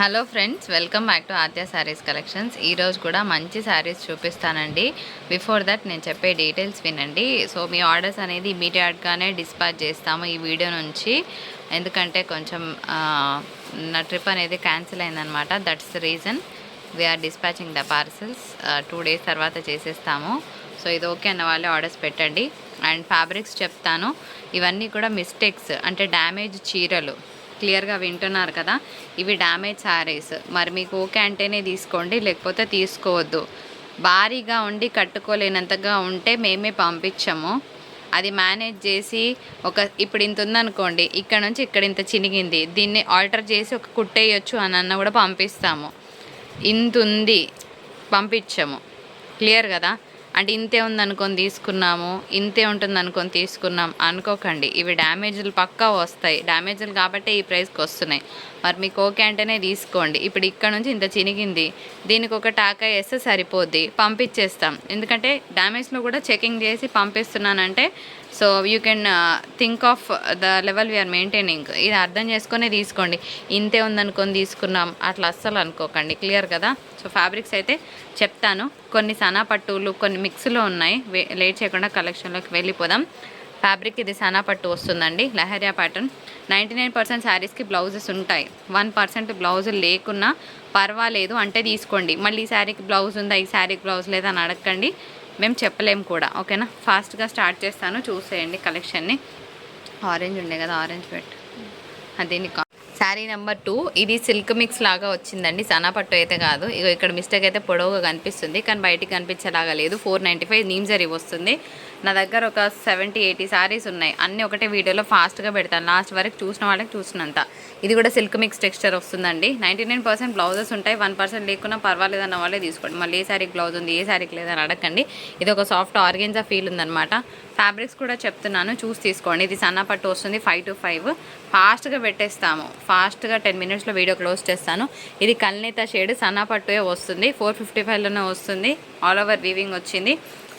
Hello friends welcome back to Aadya saris collections. ఈరోజు కూడా మంచి శారీస్ చూపిస్తానండి. బిఫోర్ దట్ నేను చెప్పే డీటెయిల్స్ వినండి. సో మీ ఆర్డర్స్ అనేది ఇమీడియట్గానే డిస్పాచ్ చేస్తాము ఈ వీడియో నుంచి. ఎందుకంటే కొంచెం నా ట్రిప్ అనేది క్యాన్సిల్ అయిందనమాట. That's the reason. We're dispatching the parcels two days తర్వాత చేసేస్తాము. సో ఇది ఓకే అన్న వాళ్ళే ఆర్డర్స్ పెట్టండి. అండ్ ఫ్యాబ్రిక్స్ చెప్తాను. ఇవన్నీ కూడా మిస్టేక్స్ అంటే డ్యామేజ్ చీరలు. క్లియర్గా వింటున్నారు కదా ఇవి డ్యామేజ్ శారీస్. మరి మీకు ఓకే అంటేనే తీసుకోండి లేకపోతే తీసుకోవద్దు. భారీగా ఉండి కట్టుకోలేనంతగా ఉంటే మేమే పంపించము. అది మేనేజ్ చేసి ఒక ఇప్పుడు ఇంత ఉందనుకోండి ఇక్కడ నుంచి ఇక్కడ ఇంత చినిగింది దీన్ని ఆల్టర్ చేసి ఒక కుట్టేయచ్చు అని అన్న కూడా పంపిస్తాము. ఇంత ఉంది పంపించము. క్లియర్ కదా? అంటే ఇంతే ఉందనుకొని తీసుకున్నాము ఇంతే ఉంటుంది అనుకొని తీసుకున్నాం అనుకోకండి. ఇవి డ్యామేజ్లు పక్కా వస్తాయి. డ్యామేజ్లు కాబట్టే ఈ ప్రైస్కి వస్తున్నాయి. మరి మీకు ఓకే అంటేనే తీసుకోండి. ఇప్పుడు ఇక్కడ నుంచి ఇంత చినిగింది. దీనికి ఒక టాకా వేస్తే సరిపోద్ది. పంపించేస్తాం ఎందుకంటే డ్యామేజ్లో కూడా చెకింగ్ చేసి పంపిస్తున్నానంటే so you can think of the level we're maintaining ఇది అర్థం చేసుకునే తీసుకోండి. ఇంతే ఉందనుకొని తీసుకున్నాం అట్లా అస్సలు అనుకోకండి. క్లియర్ కదా? సో ఫ్యాబ్రిక్స్ అయితే చెప్తాను. కొన్ని సనా పట్టులు కొన్ని మిక్స్లో ఉన్నాయి. వే- లేట్ చేయకుండా కలెక్షన్లోకి వెళ్ళిపోదాం. ఫ్యాబ్రిక్ ఇది సనా పట్టు వస్తుందండి. Lahariya pattern ninety nine percent శారీస్కి బ్లౌజెస్ ఉంటాయి. వన్ పర్సెంట్ బ్లౌజులు లేకున్నా పర్వాలేదు అంటే తీసుకోండి. మళ్ళీ ఈ శారీకి బ్లౌజ్ ఉందా? ఈ శారీకి బ్లౌజ్ లేదా అని అడగండి మేము చెప్పలేము కూడా ఓకేనా? ఫాస్ట్గా స్టార్ట్ చేస్తాను చూసేయండి కలెక్షన్ని. ఆరెంజ్ ఉండే కదా ఆరెంజ్ పెట్టు. దీన్ని శారీ నెంబర్ టూ ఇది సిల్క్ మిక్స్ లాగా వచ్చిందండి సనా పట్టు అయితే కాదు. ఇగో ఇక్కడ మిస్టేక్ అయితే పొడవుగా కనిపిస్తుంది కానీ బయటికి కనిపించేలాగా లేదు. Four ninety five neem zari వస్తుంది. నా దగ్గర ఒక సెవెంటీ ఎయిటీ శారీస్ ఉన్నాయి. అన్నీ ఒకటే వీడియోలో ఫాస్ట్గా పెడతాను. లాస్ట్ వరకు చూసిన వాళ్ళకి చూసినంత. ఇది కూడా సిల్క్ మిక్స్ టెక్స్చర్ వస్తుందండి. నైంటీ నైన్ పర్సెంట్ బ్లౌజెస్ ఉంటాయి. వన్ పర్సెంట్ లేకున్నా పర్వాలేదు అన్న వాళ్ళే తీసుకోండి. మళ్ళీ ఏ శారీకి బ్లౌజ్ ఉంది ఏ శారీకి లేదని అడగండి ఇది ఒక సాఫ్ట్ ఆర్గెన్జా ఫీల్ ఉందన్నమాట. ఫ్యాబ్రిక్స్ కూడా చెప్తున్నాను. చూసి తీసుకోండి. ఇది సన్న పట్టు వస్తుంది ఫైవ్ టు ఫైవ్ ఫాస్ట్గా పెట్టేస్తాము. ఫాస్ట్గా టెన్ మినిట్స్లో వీడియో క్లోజ్ చేస్తాను. ఇది కల్నేత షేడ్ సన్న పట్టు వస్తుంది. ఫోర్ ఫిఫ్టీ ఫైవ్లోనే వస్తుంది. ఆల్ ఓవర్ వీవింగ్ వచ్చింది.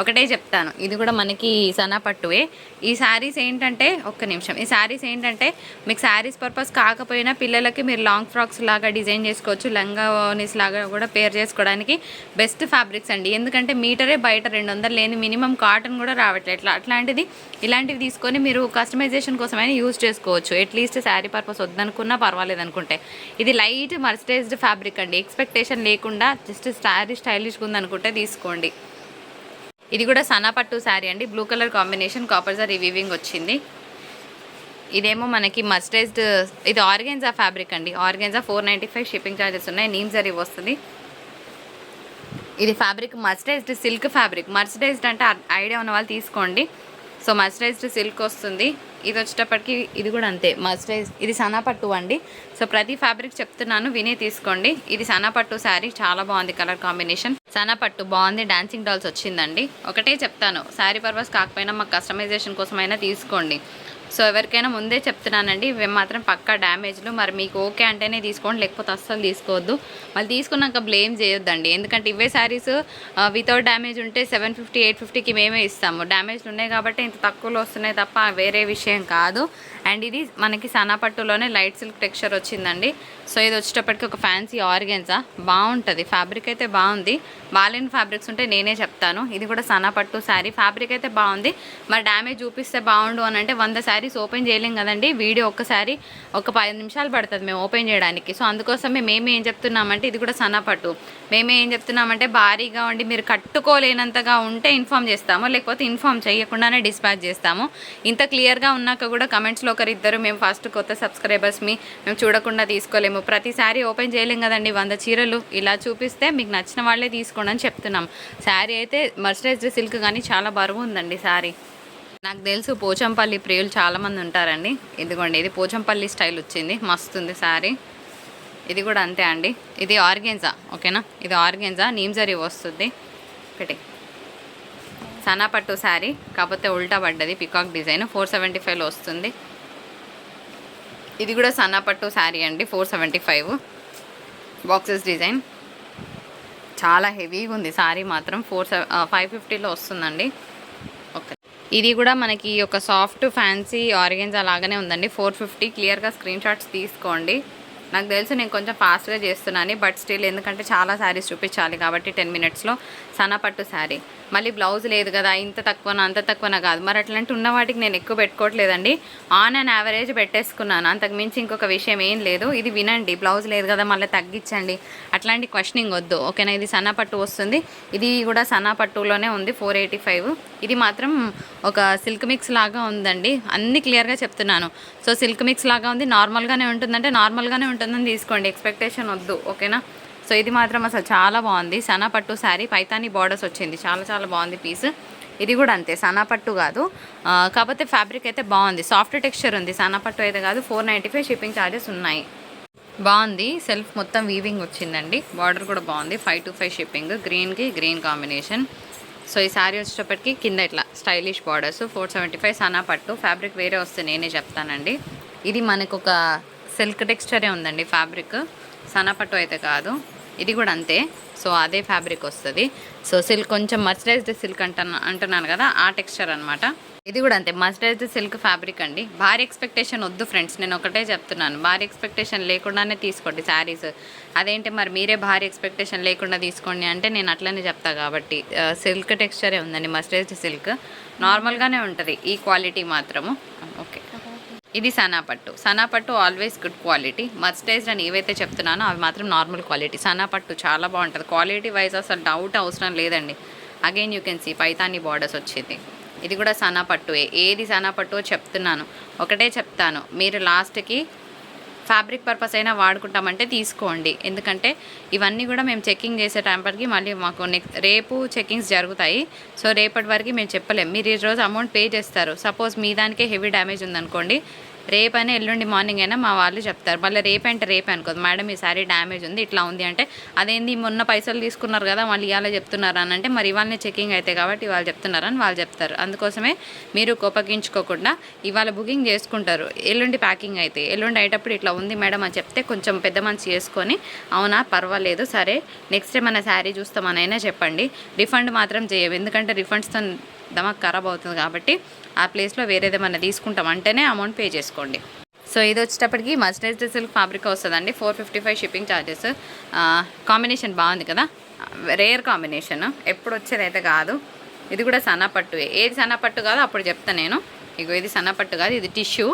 ఒకటే చెప్తాను. ఇది కూడా మనకి సనా పట్టువే. ఈ శారీస్ ఏంటంటే ఒక్క నిమిషం. ఈ శారీస్ ఏంటంటే మీకు శారీస్ పర్పస్ కాకపోయినా పిల్లలకి మీరు లాంగ్ ఫ్రాక్స్ లాగా డిజైన్ చేసుకోవచ్చు లంగానీస్ లాగా కూడా పేర్ చేసుకోవడానికి బెస్ట్ ఫ్యాబ్రిక్స్ అండి. ఎందుకంటే మీటరే బయట రెండు వందలు లేని మినిమం కాటన్ కూడా రావట్లేదు. అట్లాంటిది ఇలాంటివి తీసుకొని మీరు కస్టమైజేషన్ కోసమైనా యూజ్ చేసుకోవచ్చు. అట్లీస్ట్ శారీ పర్పస్ వద్దనుకున్నా పర్వాలేదు అనుకుంటే. ఇది లైట్ మర్సిడైజ్డ్ ఫ్యాబ్రిక్ అండి. ఎక్స్పెక్టేషన్ లేకుండా జస్ట్ శారీ స్టైలిష్గా ఉందనుకుంటే తీసుకోండి. ఇది కూడా సనా పట్టు శారీ అండి. బ్లూ కలర్ కాంబినేషన్ కాపర్ జరీ వీవింగ్ వచ్చింది. ఇదేమో మనకి మస్టైజ్డ్ ఇది ఆర్గెన్జా ఫ్యాబ్రిక్ అండి. Organza four ninety five shipping charges ఉన్నాయి. నీమ్ జరీ వస్తుంది. ఇది fabric mercerised silk fabric mercerised అంటే ఐడియా ఉన్న వాళ్ళు తీసుకోండి. సో మర్సిడైజ్డ్ సిల్క్ వస్తుంది. ఇది వచ్చేటప్పటికి ఇది కూడా అంతే. మర్సిడైజ్ ఇది సనా పట్టు అండి. సో ప్రతి ఫ్యాబ్రిక్ చెప్తున్నాను వినే తీసుకోండి. ఇది సనా పట్టు శారీ. చాలా బాగుంది కలర్ కాంబినేషన్ సనా పట్టు బాగుంది డాన్సింగ్ డాల్స్ వచ్చిందండి. ఒకటే చెప్తాను శారీ పర్పస్ కాకపోయినా మాకు కస్టమైజేషన్ కోసమైనా తీసుకోండి. సో ఎవరికైనా ముందే చెప్తున్నానండి ఇవి మాత్రం పక్కా డ్యామేజ్లు. మరి మీకు ఓకే అంటేనే తీసుకోండి లేకపోతే అస్సలు తీసుకోవద్దు. మళ్ళీ తీసుకున్నాక బ్లేమ్ చేయొద్దండి. ఎందుకంటే ఇవే శారీస్ వితౌట్ డ్యామేజ్ ఉంటే సెవెన్ ఫిఫ్టీ ఎయిట్ ఫిఫ్టీకి మేమే ఇస్తాము. డ్యామేజ్లు ఉన్నాయి కాబట్టి ఇంత తక్కువలో వస్తున్నాయి తప్ప వేరే విషయం కాదు. అండ్ ఇది మనకి సనాపట్టులోనే లైట్ సిల్క్ టెక్స్చర్ వచ్చిందండి. సో ఇది వచ్చేటప్పటికి ఒక ఫ్యాన్సీ ఆర్గెన్సా బాగుంటుంది. ఫ్యాబ్రిక్ అయితే బాగుంది. బాలేని ఫ్యాబ్రిక్స్ ఉంటే నేనే చెప్తాను. ఇది కూడా సనాపట్టు శారీ. ఫ్యాబ్రిక్ అయితే బాగుంది. మరి డ్యామేజ్ చూపిస్తే బాగుండు అని అంటే వంద శారీస్ ఓపెన్ చేయలేం కదండి. వీడియో ఒక్కసారి ఒక పది నిమిషాలు పడుతుంది మేము ఓపెన్ చేయడానికి. సో అందుకోసమే మేము ఏం చెప్తున్నామంటే ఇది కూడా సన్నపట్టు మేమే ఏం చెప్తున్నామంటే భారీగా ఉండి మీరు కట్టుకోలేనంతగా ఉంటే ఇన్ఫామ్ చేస్తాము. లేకపోతే ఇన్ఫామ్ చేయకుండానే డిస్పాచ్ చేస్తాము. ఇంత క్లియర్గా ఉన్నాక కూడా కమెంట్స్లో ఒకరిద్దరు మేము ఫస్ట్ కొత్త సబ్స్క్రైబర్స్ని మేము చూడకుండా తీసుకోలేము. ప్రతిసారి ఓపెన్ చేయలేం కదండి. వంద చీరలు ఇలా చూపిస్తే మీకు నచ్చిన వాళ్ళే తీసుకోండి అని చెప్తున్నాం. శారీ అయితే మర్సరైజ్డ్ సిల్క్ కానీ చాలా బరువు ఉందండి శారీ. నాకు తెలుసు పోచంపల్లి ప్రియులు చాలామంది ఉంటారండి. ఇదిగోండి ఇది పోచంపల్లి స్టైల్ వచ్చింది. మస్తుంది శారీ. ఇది కూడా అంతే అండి. ఇది ఆర్గెన్జా ఓకేనా? ఇది ఆర్గెన్జా నీమ్జరీ వస్తుంది. ఒకటి సనాపట్టు శారీ కాకపోతే ఉల్టా పడ్డది పికాక్ డిజైన్ ఫోర్ సెవెంటీ ఫైవ్లో వస్తుంది. ఇది కూడా సన్నపట్టు శారీ అండి four seventy five. Boxes design. చాలా హెవీగా ఉంది శారీ మాత్రం ఫోర్ సెవెన్ ఫైవ్ ఫిఫ్టీలో వస్తుందండి. ఇది కూడా మనకి ఒక సాఫ్ట్ ఫ్యాన్సీ ఆర్గెన్స్ అలాగనే ఉందండి. ఫోర్ ఫిఫ్టీ క్లియర్గా స్క్రీన్ షాట్స్ తీసుకోండి. నాకు తెలుసు నేను కొంచెం ఫాస్ట్గా చేస్తున్నాను బట్ స్టిల్ ఎందుకంటే చాలా శారీస్ చూపించాలి కాబట్టి టెన్ మినిట్స్లో సన్నపట్టు శారీ మళ్ళీ బ్లౌజ్ లేదు కదా ఇంత తక్కువన అంత తక్కువన కాదు. మరి అట్లాంటి ఉన్న వాటికి నేను ఎక్కువ పెట్టుకోవట్లేదండి. ఆన్ అండ్ యావరేజ్ పెట్టేసుకున్నాను. అంతకు మించి ఇంకొక విషయం ఏం లేదు. ఇది వినండి. బ్లౌజ్ లేదు కదా మళ్ళీ తగ్గించండి. అట్లాంటి క్వశ్చనింగ్ వద్దు. ఓకేనా? ఇది సన్నపట్టు వస్తుంది. ఇది కూడా సన్నపట్టులోనే ఉంది ఫోర్ ఎయిటీ ఫైవ్ ఇది మాత్రం ఒక సిల్క్ మిక్స్ లాగా ఉందండి. అన్ని క్లియర్గా చెప్తున్నాను. సో సిల్క్ మిక్స్ లాగా ఉంది. నార్మల్గానే ఉంటుందంటే నార్మల్గానే ఉంటుందని తీసుకోండి. ఎక్స్పెక్టేషన్ వద్దు. ఓకేనా? సో ఇది మాత్రం అసలు చాలా బాగుంది. సనా పట్టు శారీ పైతాని బార్డర్స్ వచ్చింది. చాలా చాలా బాగుంది పీస్. ఇది కూడా అంతే. సన్నపట్టు కాదు. కాకపోతే ఫ్యాబ్రిక్ అయితే బాగుంది. సాఫ్ట్ టెక్స్చర్ ఉంది. సనాపట్టు అయితే కాదు. Four ninety five shipping charges ఉన్నాయి. బాగుంది. సెల్ఫ్ మొత్తం వీవింగ్ వచ్చిందండి. బార్డర్ కూడా బాగుంది. ఫైవ్ టు ఫైవ్ షిప్పింగ్ గ్రీన్కి గ్రీన్ కాంబినేషన్ సో ఈ శారీ వచ్చేటప్పటికి కింద ఇట్లా stylish borders four seventy five Sana పట్టు ఫ్యాబ్రిక్ వేరే వస్తే నేనే చెప్తానండి. ఇది మనకు ఒక సిల్క్ టెక్స్చరే ఉందండి ఫ్యాబ్రిక్. సనా పట్టు అయితే కాదు. ఇది కూడా అంతే. సో అదే ఫ్యాబ్రిక్ వస్తుంది. సో సిల్క్ కొంచెం మర్చరైజ్డ్ సిల్క్ అంటున్నా అంటున్నాను కదా ఆ టెక్స్చర్ అనమాట ఇది కూడా అంతే. మస్టైజ్ సిల్క్ ఫ్యాబ్రిక్ అండి. భారీ ఎక్స్పెక్టేషన్ వద్దు ఫ్రెండ్స్ నేను ఒకటే చెప్తున్నాను. భారీ ఎక్స్పెక్టేషన్ లేకుండానే తీసుకోండి శారీస్ అదేంటి మరి మీరే భారీ ఎక్స్పెక్టేషన్ లేకుండా తీసుకోండి అంటే నేను అట్లనే చెప్తా కాబట్టి సిల్క్ టెక్స్చరే ఉందండి. మస్టరైజ్డ్ సిల్క్ నార్మల్గానే ఉంటుంది. ఈ క్వాలిటీ మాత్రము. ఓకే ఇది సనాపట్టు సనాపట్టు ఆల్వేస్ గుడ్ క్వాలిటీ మస్టైజ్డ్ అని ఏవైతే చెప్తున్నానో అవి మాత్రం నార్మల్ క్వాలిటీ సనాపట్టు చాలా బాగుంటుంది. క్వాలిటీ వైజ్ అసలు డౌట్ అవసరం లేదండి. Again you can see Paithani borders వచ్చింది. ఇది కూడా సనాపట్టువే ఏది సనా పట్టువో చెప్తున్నాను. ఒకటే చెప్తాను. మీరు లాస్ట్కి ఫ్యాబ్రిక్ పర్పస్ అయినా వాడుకుంటామంటే తీసుకోండి. ఎందుకంటే ఇవన్నీ కూడా మేము చెక్కింగ్ చేసే టైంపటికి మళ్ళీ మాకు నెక్స్ట్ రేపు చెక్కింగ్స్ జరుగుతాయి. సో రేపటి వరకు మేము చెప్పలేము మీరు ఈ రోజు అమౌంట్ పే చేస్తారు. సపోజ్ మీ దానికే హెవీ డ్యామేజ్ ఉందనుకోండి రేపైనా ఎల్లుండి మార్నింగ్ అయినా మా వాళ్ళు చెప్తారు. మళ్ళీ రేపంటే? రేపు అనుకోదు. మేడం ఈ సారీ డ్యామేజ్ ఉంది ఇట్లా ఉంది అంటే అదేంది మొన్న పైసలు తీసుకున్నారు కదా మళ్ళీ ఇవాళ చెప్తున్నారు అని అంటే మరి ఇవాళనే చెకింగ్ అయితే కాబట్టి ఇవాళ చెప్తున్నారని వాళ్ళు చెప్తారు. అందుకోసమే మీరు కోపగించుకోకుండా ఇవాళ బుకింగ్ చేసుకుంటారు. ఎల్లుండి ప్యాకింగ్ అయితే. ఎల్లుండి అయ్యేటప్పుడు ఇట్లా ఉంది మేడం అని చెప్తే కొంచెం పెద్ద మనిషి చేసుకొని అవునా పర్వాలేదు సరే నెక్స్ట్ టైం మన శారీ చూస్తామనైనా చెప్పండి. రిఫండ్ మాత్రం చేయవు. ఎందుకంటే రిఫండ్స్తో దమాక్ ఖరాబ్ అవుతుంది కాబట్టి ఆ ప్లేస్లో వేరేదేమన్నా తీసుకుంటాం. అంటేనే అమౌంట్ పే చేసుకోండి. సో ఇది వచ్చేటప్పటికి మస్టరైజ్డ్ సిల్క్ ఫ్యాబ్రిక్ వస్తుందండి. Four fifty five shipping charges combination బాగుంది కదా? Rare combination. ఎప్పుడు వచ్చేదైతే కాదు. ఇది కూడా సన్నపట్టు ఏది సన్నపట్టు కాదో అప్పుడు చెప్తాను నేను. ఇగో ఇది సన్నపట్టు కాదు ఇది టిష్యూ.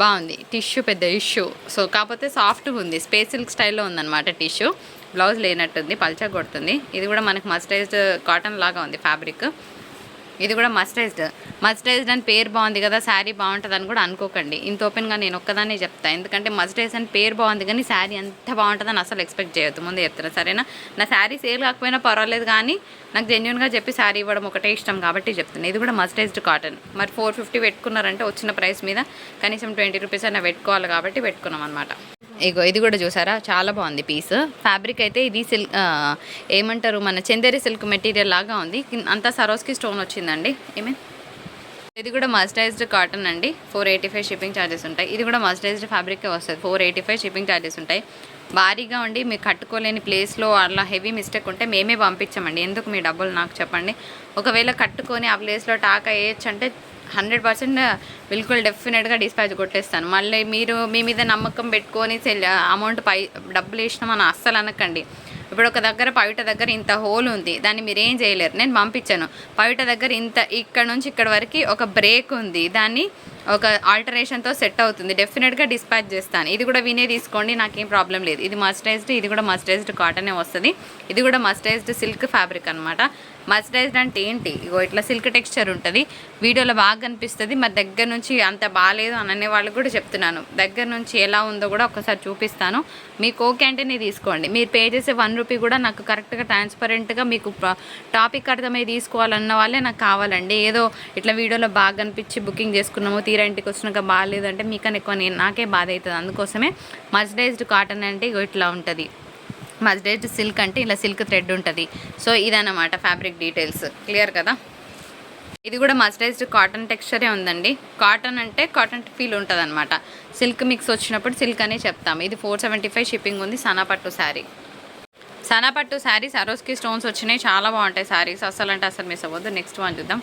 బాగుంది. టిష్యూ పెద్ద ఇష్యూ. సో కాకపోతే సాఫ్ట్గా ఉంది. స్పేస్ సిల్క్ స్టైల్లో ఉందన్నమాట టిష్యూ. బ్లౌజ్ లేనట్టుంది పల్చగొడుతుంది ఇది కూడా మనకు మస్టైజ్డ్ కాటన్ లాగా ఉంది ఫ్యాబ్రిక్. ఇది కూడా మస్టరైజ్డ్ మస్టరైజ్డ్ అని పేరు బాగుంది కదా శారీ బాగుంటుంది అని కూడా అనుకోకండి. ఇంత ఓపెన్గా నేను ఒక్కదాన్నే చెప్తాను ఎందుకంటే మస్టైజ్ అని పేరు బాగుంది కానీ శారీ ఎంత బాగుంటుందని అసలు ఎక్స్పెక్ట్ చేయొద్దు. ముందే చెప్తాను సరేనా? నా శారీ సేల్ కాకపోయినా పర్వాలేదు కానీ నాకు జెన్యున్గా చెప్పి శారీ ఇవ్వడం ఒకటే ఇష్టం కాబట్టి చెప్తున్నాను ఇది కూడా మస్టైజ్డ్ కాటన్ మరి ఫోర్ ఫిఫ్టీ పెట్టుకున్నారంటే వచ్చిన ప్రైస్ మీద కనీసం ట్వంటీ రూపీస్ అయినా పెట్టుకోవాలి కాబట్టి పెట్టుకున్నాం అనమాట ఇగో ఇది కూడా చూసారా? చాలా బాగుంది పీస్. ఫ్యాబ్రిక్ అయితే ఇది సిల్క్ ఏమంటారు మన చందేరి సిల్క్ మెటీరియల్ లాగా ఉంది. అంతా సరోస్కి స్టోన్ వచ్చిందండి. ఏమే? ఇది కూడా మస్టైజ్డ్ కాటన్ అండి. Four eighty five shipping charges ఉంటాయి. ఇది కూడా మస్టైజ్డ్ ఫ్యాబ్రికే వస్తుంది. Four eighty five shipping charges ఉంటాయి. భారీగా ఉండి మీరు కట్టుకోలేని ప్లేస్లో అలా హెవీ మిస్టేక్ ఉంటే మేమే పంపించామండి. ఎందుకు మీ డబ్బులు నాకు చెప్పండి. ఒకవేళ కట్టుకొని ఆ ప్లేస్లో టాక్ అయ్యొచ్చు అంటే హండ్రెడ్ పర్సెంట్ బిల్కుల్ డెఫినెట్గా డిస్పాచ్ కొట్టేస్తాను. మళ్ళీ మీరు మీ మీద నమ్మకం పెట్టుకొని సెల్ అమౌంట్ పై డబ్బులు వేసినామని అస్సలు అనకండి. ఇప్పుడు ఒక దగ్గర పవిట దగ్గర ఇంత హోల్ ఉంది దాన్ని మీరు ఏం చేయలేరు. నేను పంపించాను. పవిట దగ్గర ఇంత ఇక్కడ నుంచి ఇక్కడ వరకు ఒక బ్రేక్ ఉంది దాన్ని ఒక ఆల్టరేషన్తో సెట్ అవుతుంది. డెఫినెట్గా డిస్పాచ్ చేస్తాను. ఇది కూడా వినే తీసుకోండి నాకేం ప్రాబ్లం లేదు. ఇది మస్టరైజ్డ్ ఇది కూడా మస్టరైజ్డ్ కాటనే వస్తుంది. ఇది కూడా మస్టరైజ్డ్ సిల్క్ ఫ్యాబ్రిక్ అనమాట మర్చరైజ్డ్ అంటే ఏంటి? ఇగో ఇట్లా సిల్క్ టెక్స్చర్ ఉంటుంది. వీడియోలో బాగా కనిపిస్తుంది మరి దగ్గర నుంచి అంత బాగాలేదు అని అనే వాళ్ళకి కూడా చెప్తున్నాను. దగ్గర నుంచి ఎలా ఉందో కూడా ఒకసారి చూపిస్తాను. మీకు ఓకే అంటే నేను తీసుకోండి. మీరు పే చేసే వన్ రూపీ కూడా నాకు కరెక్ట్గా ట్రాన్స్పరెంట్గా మీకు టాపిక్ అర్థమై తీసుకోవాలన్న వాళ్ళే నాకు కావాలండి. ఏదో ఇట్లా వీడియోలో బాగా కనిపించి బుకింగ్ చేసుకున్నాము తీరా ఇంటికి వచ్చినాక బాగాలేదంటే మీకన్నా ఎక్కువ నేను నాకే బాధ అవుతుంది. అందుకోసమే మర్చరైజ్డ్ కాటన్ అంటే ఇగో ఇట్లా ఉంటుంది. మజ్డేజ్ సిల్క్ అంటే ఇలా సిల్క్ థ్రెడ్ ఉంటుంది. సో ఇదన్నమాట ఫ్యాబ్రిక్ డీటెయిల్స్. క్లియర్ కదా? ఇది కూడా మస్టరైజ్డ్ కాటన్ టెక్స్చరే ఉందండి. కాటన్ అంటే కాటన్ ఫీల్ ఉంటుంది అనమాట సిల్క్ మిక్స్ వచ్చినప్పుడు సిల్క్ అనే చెప్తాం ఇది ఫోర్ సెవెంటీ ఫైవ్ షిప్పింగ్ ఉంది సనాపట్టు శారీ. సనాపట్టు శారీస్ అరోస్కి స్టోన్స్ వచ్చినాయి. చాలా బాగుంటాయి శారీస్. అసలు అంటే అసలు మిస్ అవ్వద్దు. నెక్స్ట్ వన్ చూద్దాం.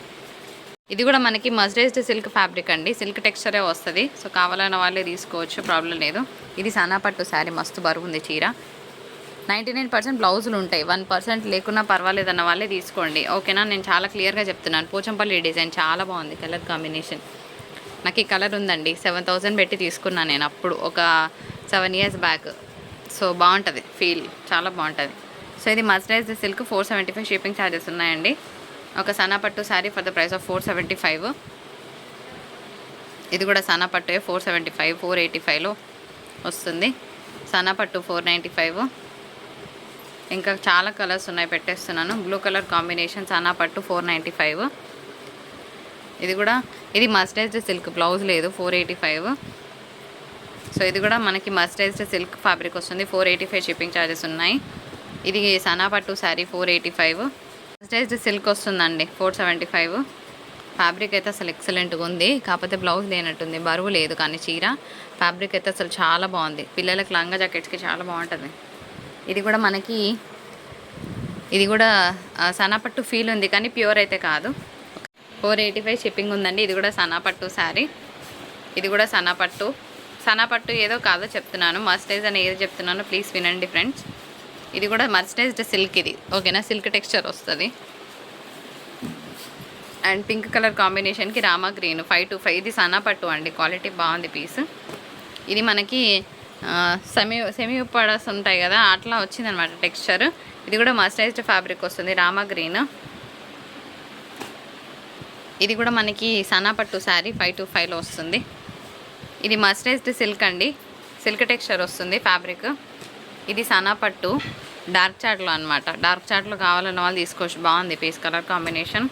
ఇది కూడా మనకి మస్టైజ్డ్ సిల్క్ ఫ్యాబ్రిక్ అండి. సిల్క్ టెక్స్చరే వస్తుంది. సో కావాలన్న వాళ్ళే తీసుకోవచ్చు. ప్రాబ్లం లేదు. ఇది సన్నపట్టు శారీ. మస్తు బరువు ఉంది చీర. నైంటీ నైన్ పర్సెంట్ బ్లౌజులు ఉంటాయి. వన్ పర్సెంట్ లేకున్నా పర్వాలేదు అన్న వాళ్ళే తీసుకోండి. ఓకేనా? నేను చాలా క్లియర్గా చెప్తున్నాను. పోచంపల్లి డిజైన్ చాలా బాగుంది కలర్ కాంబినేషన్. నాకు ఈ కలర్ ఉందండి. సెవెన్ థౌజండ్ పెట్టి తీసుకున్నాను నేను అప్పుడు. ఒక సెవెన్ ఇయర్స్ బ్యాక్. సో బాగుంటుంది. ఫీల్ చాలా బాగుంటుంది. సో ఇది mercerise silk four seventy five shipping charges ఉన్నాయండి. ఒక సనాపట్టు sari for the price of four seventy five. ఇది కూడా సనాపట్టు four seventy five four eighty ఫైవ్లో వస్తుంది. సనాపట్టు ఫోర్ నైంటీ ఫైవ్. ఇంకా చాలా కలర్స్ ఉన్నాయి పెట్టేస్తున్నాను. బ్లూ కలర్ కాంబినేషన్ సన్నపట్టు ఫోర్ నైంటీ ఫైవ్ ఇది కూడా ఇది మస్టైజ్డ్ సిల్క్ బ్లౌజ్ లేదు ఫోర్ ఎయిటీ ఫైవ్ సో ఇది కూడా మనకి మస్టైజ్డ్ సిల్క్ ఫ్యాబ్రిక్ వస్తుంది four eighty five shipping charges ఉన్నాయి. ఇది సనాపట్టు sari four eighty five mercerised silk వస్తుందండి ఫోర్ సెవెంటీ ఫైవ్ ఫ్యాబ్రిక్ అయితే అసలు ఎక్సలెంట్గా ఉంది కాకపోతే బ్లౌజ్ లేనట్టుంది బరువు లేదు కానీ చీర. ఫ్యాబ్రిక్ అయితే అసలు చాలా బాగుంది పిల్లలకి లంగా జాకెట్స్కి చాలా బాగుంటుంది. ఇది కూడా మనకి ఇది కూడా సనాపట్టు ఫీల్ ఉంది కానీ ప్యూర్ అయితే కాదు. ఫోర్ ఎయిటీ ఫైవ్ షిప్పింగ్ ఉందండి ఇది కూడా సనాపట్టు శారీ ఇది కూడా సనాపట్టు. సనాపట్టు ఏదో కాదో చెప్తున్నాను మర్స్టైజ్ అని ఏదో చెప్తున్నాను ప్లీజ్ వినండి ఫ్రెండ్స్ ఇది కూడా మర్స్టైజ్డ్ సిల్క్ ఇది ఓకేనా సిల్క్ టెక్స్చర్ వస్తుంది. అండ్ పింక్ కలర్ కాంబినేషన్కి Rama green five two five ఇది సనాపట్టు అండి క్వాలిటీ బాగుంది పీస్ ఇది మనకి సెమీ సెమీ ఉప్పాడస్ ఉంటాయి కదా అట్లా వచ్చిందనమాట టెక్స్చర్. ఇది కూడా మస్టరైజ్డ్ ఫ్యాబ్రిక్ వస్తుంది రామా గ్రీన్. ఇది కూడా మనకి సన్నపట్టు శారీ ఫైవ్ టు ఫైవ్లో వస్తుంది. ఇది మస్టరైజ్డ్ సిల్క్ అండి. సిల్క్ టెక్స్చర్ వస్తుంది ఫ్యాబ్రిక్ ఇది సన్నపట్టు డార్క్ చాట్లో అనమాట. డార్క్ చాట్లో కావాలన్న వాళ్ళు తీసుకోవచ్చు. బాగుంది పీస్ కలర్ కాంబినేషన్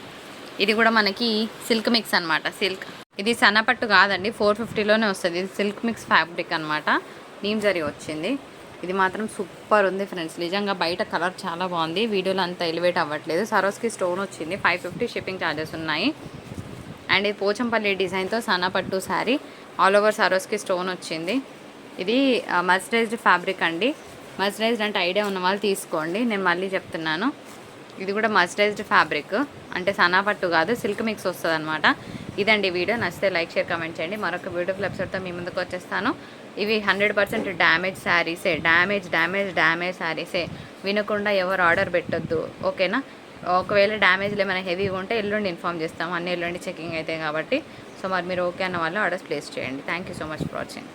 ఇది కూడా మనకి సిల్క్ మిక్స్ అనమాట సిల్క్ ఇది సన్నపట్టు కాదండి ఫోర్ ఫిఫ్టీలోనే వస్తుంది. ఇది సిల్క్ మిక్స్ ఫ్యాబ్రిక్ అనమాట. నీమ్ జరీ వచ్చింది. ఇది మాత్రం సూపర్ ఉంది ఫ్రెండ్స్. నిజంగా బయట కలర్ చాలా బాగుంది. వీడియోలో అంత ఎలివేట్ అవ్వట్లేదు. సరోస్కి స్టోన్ వచ్చింది. ఫైవ్ ఫిఫ్టీ షిప్పింగ్ ఛార్జెస్ ఉన్నాయి. అండ్ ఇది పోచంపల్లి డిజైన్తో సన్నపట్టు sari. All over Swarovski stone వచ్చింది. ఇది మర్సరైజ్డ్ ఫ్యాబ్రిక్ అండి. మర్సరైజ్డ్ అంటే ఐడియా ఉన్న వాళ్ళు తీసుకోండి. నేను మళ్ళీ చెప్తున్నాను. ఇది కూడా మర్సరైజ్డ్ ఫ్యాబ్రిక్. అంటే సన్నపట్టు కాదు సిల్క్ మిక్స్ వస్తుంది అనమాట ఇదండి వీడియో. నచ్చితే లైక్ షేర్ కామెంట్ చేయండి. మరొక బ్యూటిఫుల్ ఎపిసోడ్తో మీ ముందుకు వచ్చేస్తాను. ఇవి హండ్రెడ్ పర్సెంట్ డ్యామేజ్ శారీసే. డ్యామేజ్ డ్యామేజ్ డ్యామేజ్ శారీసే. వినకుండా ఎవరు ఆర్డర్ పెట్టొద్దు. ఓకేనా? ఒకవేళ డ్యామేజ్లు ఏమైనా హెవీగా ఉంటే ఎల్లుండి ఇన్ఫామ్ చేస్తాం. అన్ని ఎల్లుండి చెకింగ్ అయితే కాబట్టి. సో మరి మీరు ఓకే అన్న వాళ్ళు ఆర్డర్స్ ప్లేస్ చేయండి. Thank you so much for watching